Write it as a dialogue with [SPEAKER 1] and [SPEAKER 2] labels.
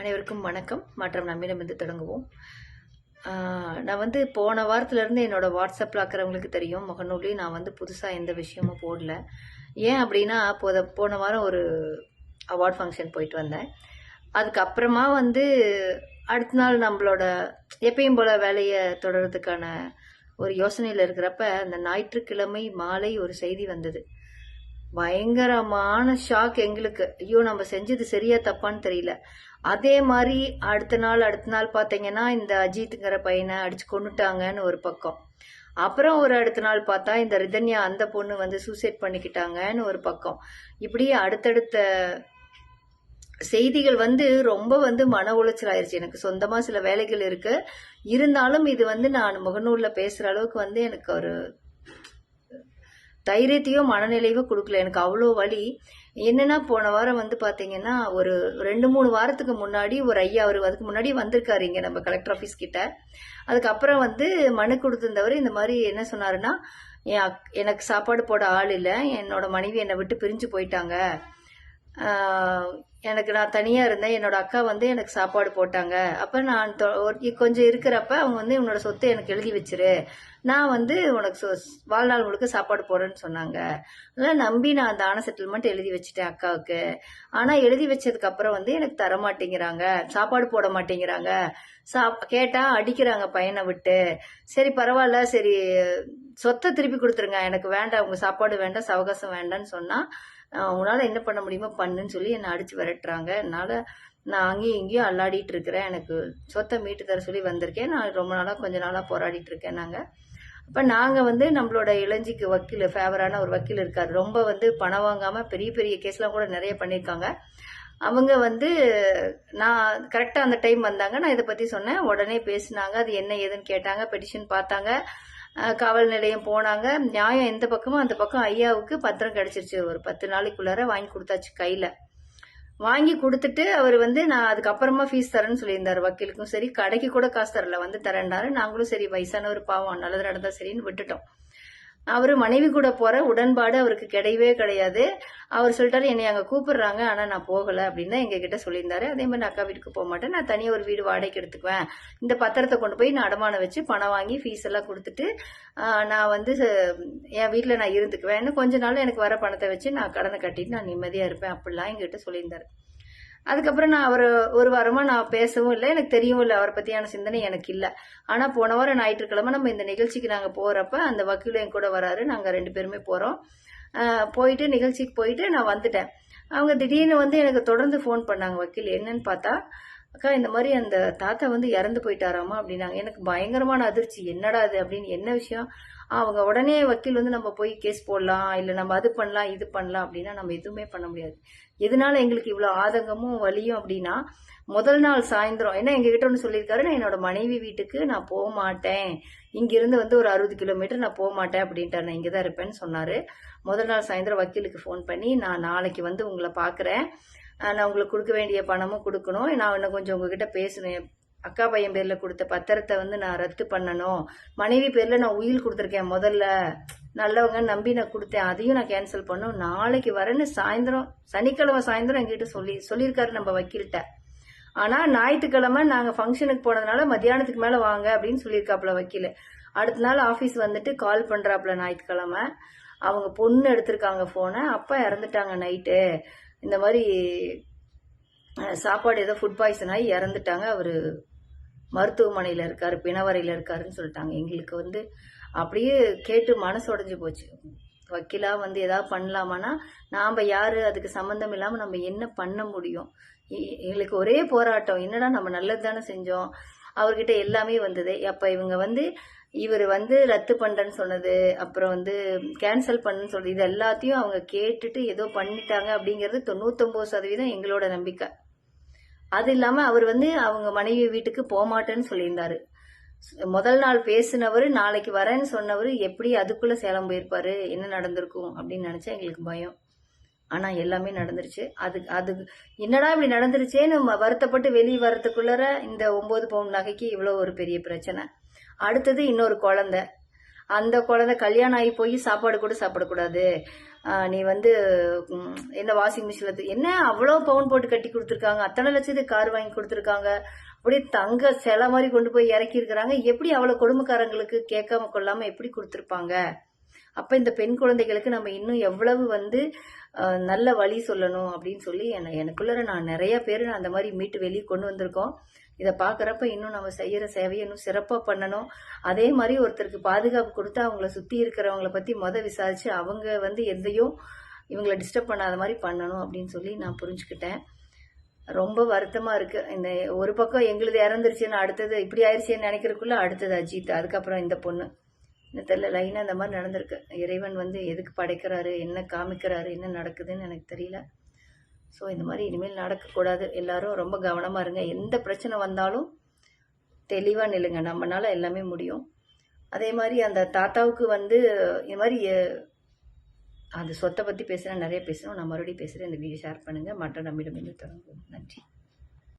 [SPEAKER 1] அனைவருக்கும் வணக்கம். மற்றும் நம்மிடமிருந்து தொடங்குவோம். நான் வந்து போன வாரத்துலேருந்து என்னோடய வாட்ஸ்அப்பில் இருக்கிறவங்களுக்கு தெரியும். முகநூலி நான் வந்து புதுசாக எந்த விஷயமும் போடல. ஏன் அப்படின்னா போத போன வாரம் ஒரு அவார்ட் ஃபங்க்ஷன் போயிட்டு வந்தேன். அதுக்கப்புறமா வந்து அடுத்த நாள் நம்மளோட எப்பயும் போல் வேலையை தொடர்றதுக்கான ஒரு யோசனையில் இருக்கிறப்ப அந்த ஞாயிற்றுக்கிழமை மாலை ஒரு செய்தி வந்தது. பயங்கரமான ஷாக் எங்களுக்கு. ஐயோ நம்ம செஞ்சது சரியா தப்பான்னு தெரியல. அதே மாதிரி அடுத்த நாள் அடுத்த நாள் பார்த்தீங்கன்னா இந்த அஜித்துங்கிற பையனை அடிச்சு கொண்டுட்டாங்கன்னு ஒரு பக்கம். அப்புறம் ஒரு அடுத்த நாள் பார்த்தா இந்த ரிதன்யா அந்த பொண்ணு வந்து சூசைட் பண்ணிக்கிட்டாங்கன்னு ஒரு பக்கம். இப்படி அடுத்தடுத்த செய்திகள் வந்து ரொம்ப வந்து மன உளைச்சல் ஆயிடுச்சு எனக்கு சொந்தமாக சில வேலைகள் இருக்கு. இருந்தாலும் இது வந்து நான் முகநூலில் பேசுகிற அளவுக்கு வந்து எனக்கு ஒரு தைரியத்தையோ மனநிலையோ கொடுக்கல. எனக்கு அவ்வளோ வலி. என்னென்னா போன வாரம் வந்து பார்த்தீங்கன்னா ஒரு ரெண்டு மூணு வாரத்துக்கு முன்னாடி ஒரு ஐயா அவர் அதுக்கு முன்னாடி வந்திருக்காரு இங்கே நம்ம கலெக்டர் ஆஃபீஸ் கிட்ட. அதுக்கப்புறம் வந்து மனு கொடுத்துருந்தவர் இந்த மாதிரி என்ன சொன்னாருன்னா என் அக்- எனக்கு சாப்பாடு போட ஆள் இல்லை. என்னோட மனைவி என்னை விட்டு பிரிஞ்சு போயிட்டாங்க. எனக்கு நான் தனியாக இருந்தேன். என்னோட அக்கா வந்து எனக்கு சாப்பாடு போட்டாங்க. அப்போ நான் ஒரு- கொஞ்சம் இருக்கிறப்ப அவங்க வந்து உன்னோட சொத்தை எனக்கு எழுதி வச்சிரு. நான் வந்து உனக்கு சொ- வாழ்நாள் முழுக்க சாப்பாடு போடுறேன்னு சொன்னாங்க. அதெல்லாம் நம்பி நான் தான செட்டில்மெண்ட் எழுதி வச்சுட்டேன் அக்காவுக்கு. ஆனால் எழுதி வச்சதுக்கு அப்புறம் வந்து எனக்கு தர மாட்டேங்கிறாங்க. சாப்பாடு போட மாட்டேங்கிறாங்க. சா கேட்டால் அடிக்கிறாங்க பையனை விட்டு. சரி பரவாயில்ல. சரி சொத்தை திருப்பி கொடுத்துருங்க. எனக்கு வேண்டாம். உங்கள் சாப்பாடு வேண்டாம். சவகாசம் வேண்டாம்னு சொன்னால் உங்களால் என்ன பண்ண முடியுமோ பண்ணுன்னு சொல்லி என்னை அடித்து விரட்டுறாங்க. அதனால் நான் அங்கேயும் இங்கேயும் அல்லாடிட்டு இருக்கிறேன். எனக்கு சொத்தை மீட்டு தர சொல்லி வந்திருக்கேன். நான் ரொம்ப நாளாக கொஞ்ச நாளாக போராடிட்டு இருக்கேன் நாங்கள் அப்ப நாங்கள் வந்து நம்மளோட இளஞ்சிக்கு வக்கீல் ஃபேவரான ஒரு வக்கீல் இருக்கார். ரொம்ப வந்து பணம் வாங்காமல் பெரிய பெரிய கேஸ்லாம் கூட நிறைய பண்ணியிருக்காங்க. அவங்க வந்து நான் கரெக்டாக அந்த டைம் வந்தாங்க. நான் இதை பற்றி சொன்னேன். உடனே பேசினாங்க. அது என்ன ஏதுன்னு கேட்டாங்க. பெட்டிஷன் பார்த்தாங்க. காவல் நிலையம் போனாங்க. நியாயம் எந்த பக்கமோ அந்த பக்கம் ஐயாவுக்கு பத்திரம் கிடைச்சிருச்சு. ஒரு பத்து நாளைக்குள்ளார வாங்கி கொடுத்தாச்சு கையில். வாங்கி கொடுத்துட்டு அவர் வந்து நான் அதுக்கப்புறமா ஃபீஸ் தரேன்னு சொல்லியிருந்தார் வக்கீலுக்கும். சரி கடைக்கு கூட காசு தரல. வந்து தரேன்னாரு நாங்களும் சரி வயசானவர் பாவம். நல்லது நடந்தா சரின்னு விட்டுட்டோம். அவர் மனைவி கூட போகிற உடன்பாடு அவருக்கு கிடையவே கிடையாது. அவர் சொல்லிட்டாரு என்னை அங்கே கூப்பிடுறாங்க ஆனால் நான் போகலை அப்படின்னு தான் எங்ககிட்ட சொல்லியிருந்தாரு. அதே மாதிரி நான் அக்கா வீட்டுக்கு போக மாட்டேன். நான் தனியாக ஒரு வீடு வாடகைக்கு எடுத்துக்குவேன். இந்த பத்திரத்தை கொண்டு போய் நான் அடமானம் வச்சு பணம் வாங்கி ஃபீஸ் எல்லாம் கொடுத்துட்டு நான் வந்து என் வீட்டில் நான் இருந்துக்குவேன். இன்னும் கொஞ்ச நாள் எனக்கு வர பணத்தை வச்சு நான் கடனை கட்டிட்டு நான் நிம்மதியாக இருப்பேன். அப்படிலாம் எங்ககிட்ட சொல்லியிருந்தாரு. அதுக்கப்புறம் நான் அவர் ஒரு வாரமாக நான் பேசவும் இல்லை. எனக்கு தெரியவும் இல்லை அவரை பற்றியான சிந்தனை எனக்கு இல்லை. ஆனால் போன வாரம் ஞாயிற்றுக்கிழமை நம்ம இந்த நிகழ்ச்சிக்கு நாங்கள் போகிறப்ப அந்த வக்கீல் என் கூட வராரு. நாங்கள் ரெண்டு பேருமே போகிறோம் போயிட்டு நிகழ்ச்சிக்கு போயிட்டு நான் வந்துட்டேன். அவங்க திடீர்னு வந்து எனக்கு தொடர்ந்து ஃபோன் பண்ணாங்க வக்கீல். என்னன்னு பார்த்தா அக்கா இந்த மாதிரி அந்த தாத்தா வந்து இறந்து போயிட்டாராமா அப்படின்னாங்க. எனக்கு பயங்கரமான அதிர்ச்சி. என்னடா அது அப்படின்னு என்ன விஷயம்? அவங்க உடனே வக்கீல் வந்து நம்ம போய் கேஸ் போடலாம் இல்லை நம்ம அது பண்ணலாம் இது பண்ணலாம் அப்படின்னா நம்ம எதுவுமே பண்ண முடியாது. எதனால எங்களுக்கு இவ்வளோ ஆதங்கமும் வலியும் அப்படின்னா முதல் நாள் சாயந்தரம் ஏன்னா எங்ககிட்ட ஒன்று சொல்லியிருக்காரு நான் என்னோட மனைவி வீட்டுக்கு நான் போக மாட்டேன். இங்கிருந்து வந்து ஒரு அறுபது கிலோமீட்டர் நான் போக மாட்டேன் அப்படின்ட்டு நான் இங்கே தான் இருப்பேன்னு சொன்னார். முதல் நாள் சாயந்தரம் வக்கீலுக்கு ஃபோன் பண்ணி நான் நாளைக்கு வந்து உங்களை பார்க்குறேன் நான் உங்களுக்கு கொடுக்க வேண்டிய பணமும் கொடுக்கணும். நான் இன்னும் கொஞ்சம் உங்ககிட்ட பேசணும் அக்கா பையன் பேரில் கொடுத்த பத்திரத்தை வந்து நான் ரத்து பண்ணணும். மனைவி பேரில் நான் உயில் கொடுத்துருக்கேன் முதல்ல. நல்லவங்க நம்பி நான் கொடுத்தேன். அதையும் நான் கேன்சல் பண்ணும் நாளைக்கு வரேன்னு சாயந்தரம் சனிக்கிழமை சாயந்தரம் எங்கிட்ட சொல்லி சொல்லியிருக்காரு நம்ம வக்கீல்கிட்ட. ஆனால் ஞாயிற்றுக்கிழமை நாங்கள் ஃபங்க்ஷனுக்கு போனதுனால மத்தியானத்துக்கு மேலே வாங்க அப்படின்னு சொல்லியிருக்காப்புல வக்கீல். அடுத்த நாள் ஆஃபீஸ் வந்துட்டு கால் பண்ணுறாப்புல ஞாயிற்றுக்கிழமை. அவங்க பொண்ணு எடுத்திருக்காங்க ஃபோனை அப்பா இறந்துட்டாங்க நைட்டு இந்த மாதிரி சாப்பாடு ஏதோ ஃபுட் பாய்சன் ஆகி இறந்துட்டாங்க. அவர் மருத்துவமனையில் இருக்கார் பிணவரையில் இருக்காருன்னு சொல்லிட்டாங்க. எங்களுக்கு வந்து அப்படியே கேட்டு மனசு உடஞ்சி போச்சு. வக்கீலாக வந்து எதாவது பண்ணலாமான்னா நாம் யார் அதுக்கு சம்மந்தம் இல்லாமல் நம்ம என்ன பண்ண முடியும்? எங்களுக்கு ஒரே போராட்டம். என்னடா நம்ம நல்லது தானே செஞ்சோம்? அவர்கிட்ட எல்லாமே வந்தது. அப்போ இவங்க வந்து இவர் வந்து ரத்து பண்ணுறேன்னு சொன்னது அப்புறம் வந்து கேன்சல் பண்ணுன்னு சொல்றது இது எல்லாத்தையும் அவங்க கேட்டுட்டு ஏதோ பண்ணிட்டாங்க அப்படிங்கிறது தொண்ணூத்தொம்பது சதவீதம் எங்களோட நம்பிக்கை. அது இல்லாமல் அவர் வந்து அவங்க மனைவி வீட்டுக்கு போகமாட்டேன்னு சொல்லியிருந்தாரு. முதல் நாள் பேசினவர் நாளைக்கு வரேன்னு சொன்னவர் எப்படி அதுக்குள்ளே சேலம் போயிருப்பாரு என்ன நடந்திருக்கும் அப்படின்னு நினச்சா எங்களுக்கு பயம். ஆனா எல்லாமே நடந்துருச்சு. அது அது என்னடா இப்படி நடந்துருச்சேன்னு வருத்தப்பட்டு வெளியே வரதுக்குள்ளர இந்த ஒன்பது பவுன் நகைக்கு இவ்வளோ ஒரு பெரிய பிரச்சனை. அடுத்தது இன்னொரு குழந்தை. அந்த குழந்தை கல்யாணம் ஆகி போய் சாப்பாடு கூட சாப்பிடக்கூடாது. நீ வந்து என்ன வாஷிங் மிஷினில் என்ன அவ்வளோ பவுன் போட்டு கட்டி கொடுத்துருக்காங்க? அத்தனை லட்சத்துக்கு கார் வாங்கி கொடுத்துருக்காங்க. அப்படியே தங்க சிலை மாதிரி கொண்டு போய் இறக்கி இருக்கிறாங்க எப்படி அவ்வளோ கொடுமைக்காரங்களுக்கு கேட்காம கொள்ளாமல் எப்படி கொடுத்துருப்பாங்க? அப்போ இந்த பெண் குழந்தைகளுக்கு நம்ம இன்னும் எவ்வளவு வந்து நல்ல வழி சொல்லணும் அப்படின்னு சொல்லி என்ன எனக்குள்ள நான் நிறைய பேர் நான் அந்த மாதிரி மீட்டு வெளியே கொண்டு வந்திருக்கோம். இதை பார்க்குறப்ப இன்னும் நம்ம செய்கிற சேவையை இன்னும் சிறப்பாக பண்ணணும். அதே மாதிரி ஒருத்தருக்கு பாதுகாப்பு கொடுத்து அவங்கள சுற்றி இருக்கிறவங்கள பற்றி மொதல் விசாரித்து அவங்க வந்து எதையும் இவங்கள டிஸ்டர்ப் பண்ணாத மாதிரி பண்ணணும் அப்படின்னு சொல்லி நான் புரிஞ்சுக்கிட்டேன். ரொம்ப வருத்தமாக இருக்குது இந்த ஒரு பக்கம் எங்களுது இறந்துருச்சுன்னு அடுத்தது இப்படி ஆயிடுச்சுன்னு நினைக்கிறதுக்குள்ளே அடுத்தது அஜித் அதுக்கப்புறம் இந்த பொண்ணு. இந்த தெரியல லைனாக இந்த மாதிரி நடந்திருக்கு. இறைவன் வந்து எதுக்கு படைக்கிறாரு என்ன காமிக்கிறாரு என்ன நடக்குதுன்னு எனக்கு தெரியல. ஸோ இந்த மாதிரி இனிமேல் நடக்கக்கூடாது. எல்லாரும் ரொம்ப கவனமாக இருங்க. எந்த பிரச்சனை வந்தாலும் தெளிவாக நில்லுங்க. நம்மளால் எல்லாமே முடியும். அதே மாதிரி அந்த தாத்தாவுக்கு வந்து இந்த மாதிரி அந்த சொத்தை பற்றி பேசுகிறேன் நிறைய பேசுகிறோம் நான் மறுபடியும் பேசுகிறேன் இந்த வீடியோ ஷேர் பண்ணுங்கள் மற்ற நம்மிடம் தொடங்கும் நன்றி.